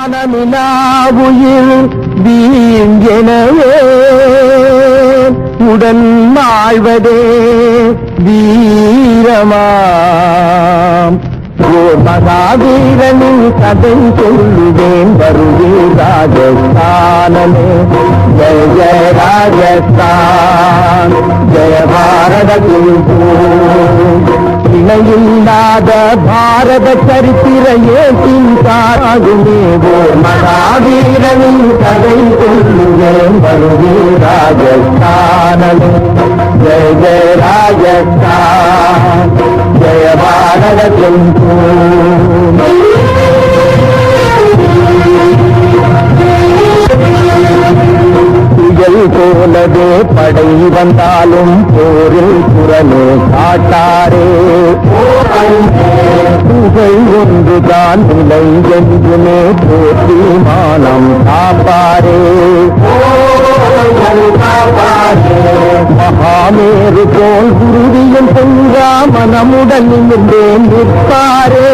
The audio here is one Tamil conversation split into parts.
மனமிலாவுயிர் வீங்கெனவே உடன் வாழ்வதே வீரமாம். ஓர் மகாவீரனின் கதை சொல்லுவேன் வருவே ராஜஸ்தானமே ஜெய ஜெய ராஜஸ்தான் ஜெய பாரத இணையில்லாத பாரத சரித்திர ஏற்றின் சாகுமே ஓர் மகாவீரனின் கதை சொல்லுவேன் வருவே ராஜஸ்தானமே ஜெய ஜெய ராஜஸ்தான் ஜெய பாரத புயல் போலவே படை வந்தாலும் போரில் குரலே காட்டாரே. புகழ் ஒன்றுதான் நிலை என்றுமே போற்றி மானம் காப்பாரே. மகாமேரு போல் குருவியும் பொங்கா மனமுடன் நின்றேன் நிற்பாரே.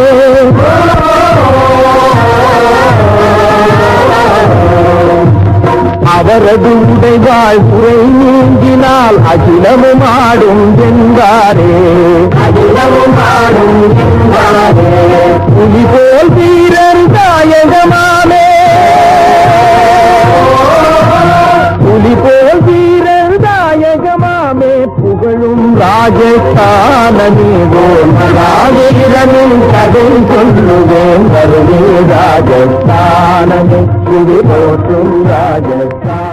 அவரது உடைவாள் குறை நீங்கினால் அகிலமும் ஆடும் என்றாரே அகிலமும் ஆடும் புலி போல் வீரர் தாயகமாமே. புலி போல் வீரர் தாயகமாமே. புகழும் ராஜஸ்தானமேவோ ராஜீரனின் கதை சொல்லுவேன். வருவே ராஜஸ்தானமே. புலி போற்றும் ராஜஸ்தான்